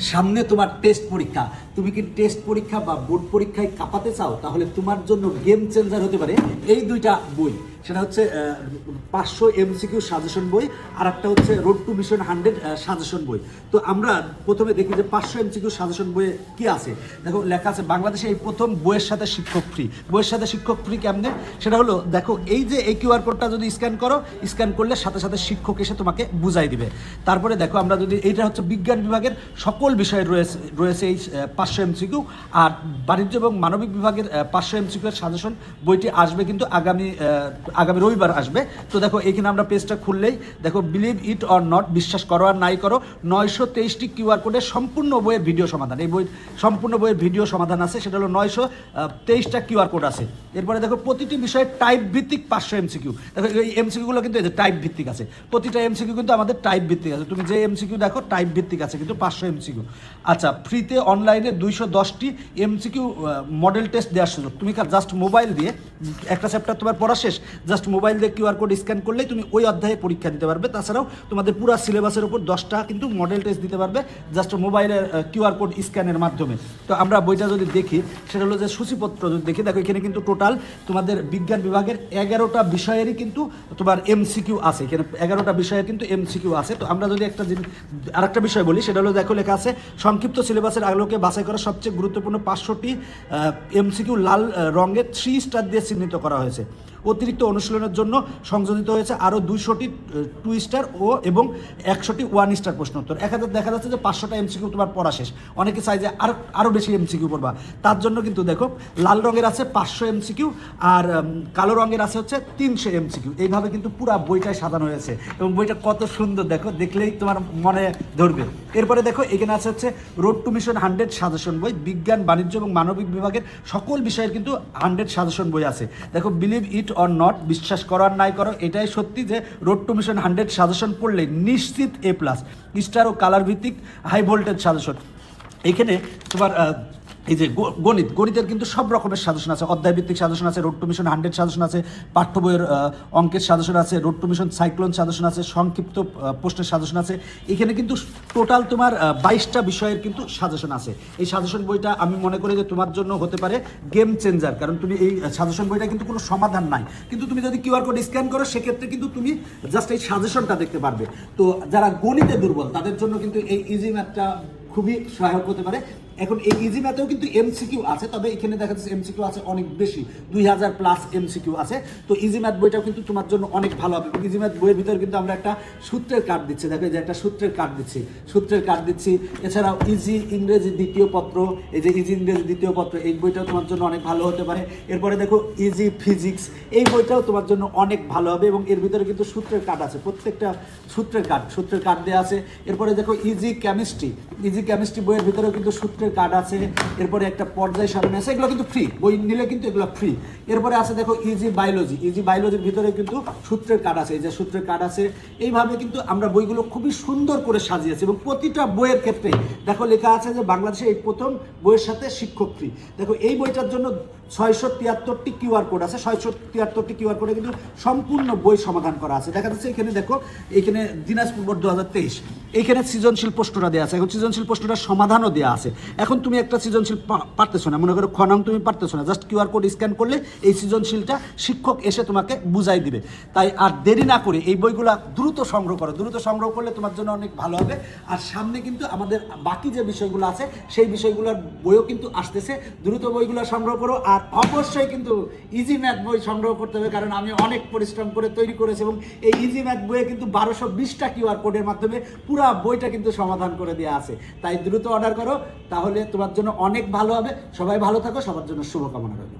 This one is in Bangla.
সামনে তোমার টেস্ট পরীক্ষা। তুমি কি টেস্ট পরীক্ষা বা বোর্ড পরীক্ষায় কাঁপাতে চাও? তাহলে তোমার জন্য গেম চেঞ্জার হতে পারে। এই দুইটা বই। সেটা হচ্ছে পাঁচশো এমসিকিউ সাজেশন বই আর একটা হচ্ছে road to mission hundred suggestion বই। তো আমরা প্রথমে দেখি যে পাঁচশো এমসিকিউ সাজেশন বইয়ে কি আছে। দেখো, লেখা আছে, বাংলাদেশে এই প্রথম বইয়ের সাথে শিক্ষক ফ্রি বইয়ের সাথে শিক্ষক ফ্রি কেমনে? সেটা হলো, দেখো, এই যে এই কিউআর কোডটা যদি স্ক্যান করো স্ক্যান করলে সাথে সাথে শিক্ষক এসে তোমাকে বুঝাই দিবে। তারপরে দেখো, আমরা যদি, এইটা হচ্ছে বিজ্ঞান বিভাগের সকল বিষয়ের রয়েছে রয়েছে এই পাঁচশো এমসিকিউ আর বাণিজ্য এবং মানবিক বিভাগের পাঁচশো এমসিকিউ সাজেশন বইটি আসবে কিন্তু আগামী আগামী রবিবার আসবে। তো দেখো, এখানে আমরা পেজটা খুললেই দেখো বিলিভ ইট অর নট বিশ্বাস করো আর নাই করো, নয়শো তেইশটি কিউআর কোডের সম্পূর্ণ বইয়ের ভিডিও সমাধান। এই বই সম্পূর্ণ বইয়ের ভিডিও সমাধান আছে, সেটা হলো নয়শো তেইশটা কিউআর কোড আছে। এরপরে দেখো, প্রতিটি বিষয়ে টাইপ ভিত্তিক পাঁচশো এমসিকিউ দেখো, এই এমসিকিউগুলো কিন্তু এই টাইপ ভিত্তিক আছে। প্রতিটা এমসিকিউ কিন্তু আমাদের টাইপ ভিত্তিক আছে। তুমি যে এমসিকিউ দেখো টাইপ ভিত্তিক আছে, কিন্তু পাঁচশো এমসিকিউ আচ্ছা ফ্রিতে অনলাইনে দুইশো দশটি এমসিকিউ মডেল টেস্ট দেওয়ার সুযোগ। তুমি জাস্ট মোবাইল দিয়ে, একটা চ্যাপ্টার তোমার পড়া শেষ জাস্ট মোবাইল দিয়ে কিউআর কোড স্ক্যান করলেই তুমি ওই অধ্যায়ে পরীক্ষা দিতে পারবে। তাছাড়াও তোমাদের পুরো সিলেবাসের উপর দশটা কিন্তু মডেল টেস্ট দিতে পারবে জাস্ট মোবাইলের কিউআর কোড স্ক্যানের মাধ্যমে। তো আমরা বইটা যদি দেখি, সেটা হলো যে সূচিপত্র যদি দেখি, দেখো এখানে কিন্তু টোটাল তোমাদের বিজ্ঞান বিভাগের এগারোটা বিষয়েরই কিন্তু তোমার এমসিকিউ আছে। এখানে এগারোটা বিষয়ের কিন্তু এমসিকিউ আছে। তো আমরা যদি একটা জিনিস আরেকটা বিষয় বলি, সেটা হলো দেখো লেখা আছে, সংক্ষিপ্ত সিলেবাসের আলোকে বাছাই করা সবচেয়ে গুরুত্বপূর্ণ পাঁচশোটি এমসিকিউ লাল রঙের থ্রি স্টার দিয়ে চিহ্নিত করা হয়েছে। অতিরিক্ত অনুশীলনের জন্য সংযোজিত হয়েছে আরও দুইশোটি টু স্টার ও এবং একশোটি ওয়ান স্টার প্রশ্ন উত্তর। এখানে দেখা যাচ্ছে যে পাঁচশোটা এমসিকিউ তোমার পড়া শেষ। অনেকে চাই যে আর আরও বেশি এমসিকিউ পড়বা। তার জন্য কিন্তু দেখো, লাল রঙের আছে পাঁচশো এমসিকিউ আর কালো রঙের আছে হচ্ছে তিনশো এমসিকিউ এইভাবে কিন্তু পুরো বইটাই সাজানো হয়েছে এবং বইটা কত সুন্দর দেখো, দেখলেই তোমার মনে ধরবে। এরপরে দেখো, এখানে আছে হচ্ছে road to mission hundred suggestion বই। বিজ্ঞান, বাণিজ্য এবং মানবিক বিভাগের সকল বিষয়ের কিন্তু হান্ড্রেড সাজেশন বই আছে। দেখো বিলিভ ইট অর নট বিশ্বাস করার নাই করো, এটাই সত্যি যে road to mission hundred suggestion পড়লে নিশ্চিত এ প্লাস স্টার ও কালার ভিত্তিক হাই ভোল্টেজ সাজেশন এখানে তোমার এই যে গণিত, গণিতের কিন্তু সব রকমের সাজেশন আছে। অধ্যায় ভিত্তিক সাজেশন আছে, road to mission hundred suggestion আছে, পাঠ্য বইয়ের অঙ্কের সাজেশন আছে, road to mission cyclone suggestion আছে, সংক্ষিপ্ত প্রশ্নের সাজেশন আছে। এখানে কিন্তু টোটাল তোমার বাইশটা বিষয়ের কিন্তু সাজেশন আছে। এই সাজেশন বইটা আমি মনে করি যে তোমার জন্য হতে পারে গেম চেঞ্জার কারণ তুমি এই সাজেশন বইটা কিন্তু কোনো সমাধান নাই। কিন্তু তুমি যদি কিউআর কোড স্ক্যান করো, সেক্ষেত্রে কিন্তু তুমি জাস্ট এই সাজেশনটা দেখতে পারবে। তো যারা গণিতে দুর্বল, তাদের জন্য কিন্তু এই ইজি ম্যাথটা খুবই সহায়ক হতে পারে। এখন এই ইজি ম্যাথেও কিন্তু এমসিকিউ আছে, তবে এখানে দেখা যাচ্ছে এমসিকিউ আছে অনেক বেশি, দুই হাজার প্লাস এমসিকিউ আছে। তো ইজি ম্যাথ বইটাও কিন্তু তোমার জন্য অনেক ভালো হবে। ইজি ম্যাথ বইয়ের ভিতরে কিন্তু আমরা একটা সূত্রের কার্ড দিচ্ছি, দেখো যে একটা সূত্রের কার্ড দিচ্ছি, সূত্রের কার্ড দিচ্ছি। এছাড়াও ইজি ইংরেজি দ্বিতীয় পত্র, এই যে ইজি ইংরেজি দ্বিতীয় পত্র, এই বইটাও তোমার জন্য অনেক ভালো হতে পারে। এরপরে দেখো ইজি ফিজিক্স এই বইটাও তোমার জন্য অনেক ভালো হবে এবং এর ভিতরে কিন্তু সূত্রের কার্ড আছে, প্রত্যেকটা সূত্রের কার্ড সূত্রের কার্ড দেওয়া আছে। এরপরে দেখো ইজি কেমিস্ট্রি ইজি কেমিস্ট্রি বইয়ের ভিতরেও কিন্তু সূত্রের কার্ড আছে, এরপরে একটা পর্যায় সারণী আছে, এগুলো কিন্তু ফ্রি বই নিলে কিন্তু এগুলো ফ্রি এরপরে আছে দেখো ইজি বায়োলজি ইজি বায়োলজির ভিতরে কিন্তু সূত্রের কার্ড আছে, এই যে সূত্রের কার্ড আছে, এইভাবে কিন্তু আমরা বইগুলো খুবই সুন্দর করে সাজিয়েছি এবং প্রতিটা বইয়ের ক্ষেত্রে, দেখো লেখা আছে যে বাংলাদেশে এই প্রথম বইয়ের সাথে শিক্ষক ফ্রি দেখো এই বইটার জন্য ছয়শো তিয়াত্তরটি কিউআর কোড আছে, ছয়শো তিয়াত্তরটি কিউআর কোডে কিন্তু সম্পূর্ণ বই সমাধান করা আছে। দেখা যাচ্ছে এখানে দেখো এখানে দিনাজপুর বোর্ড দু হাজার তেইশ, এইখানে সৃজনশীল প্রশ্নটা দেওয়া আছে, এখন সৃজনশীল প্রশ্নটার সমাধানও দেওয়া আছে। এখন তুমি একটা সৃজনশীল পারতেছো না। মনে করো খনং তুমি পারতেছো না। জাস্ট কিউআর কোড স্ক্যান করলে এই সৃজনশীলটা শিক্ষক এসে তোমাকে বুঝাই দিবে। তাই আর দেরি না করে এই বইগুলা দ্রুত সংগ্রহ করো। দ্রুত সংগ্রহ করলে তোমার জন্য অনেক ভালো হবে। আর সামনে কিন্তু আমাদের বাকি যে বিষয়গুলো আছে, সেই বিষয়গুলোর বইও কিন্তু আসতেছে। দ্রুত বইগুলো সংগ্রহ করো। আর অবশ্যই কিন্তু ইজি ম্যাথ বই সংগ্রহ করতে হবে, কারণ আমি অনেক পরিশ্রম করে তৈরি করেছি এবং এই ইজি ম্যাথ বইয়ে কিন্তু বারোশো বিশটা কিউআর কোডের মাধ্যমে পুরা বইটা কিন্তু সমাধান করে দেওয়া আছে। তাই দ্রুত অর্ডার করো। তাহলে তোমার জন্য অনেক ভালো হবে। সবাই ভালো থাকো সবার জন্য শুভকামনা রইল।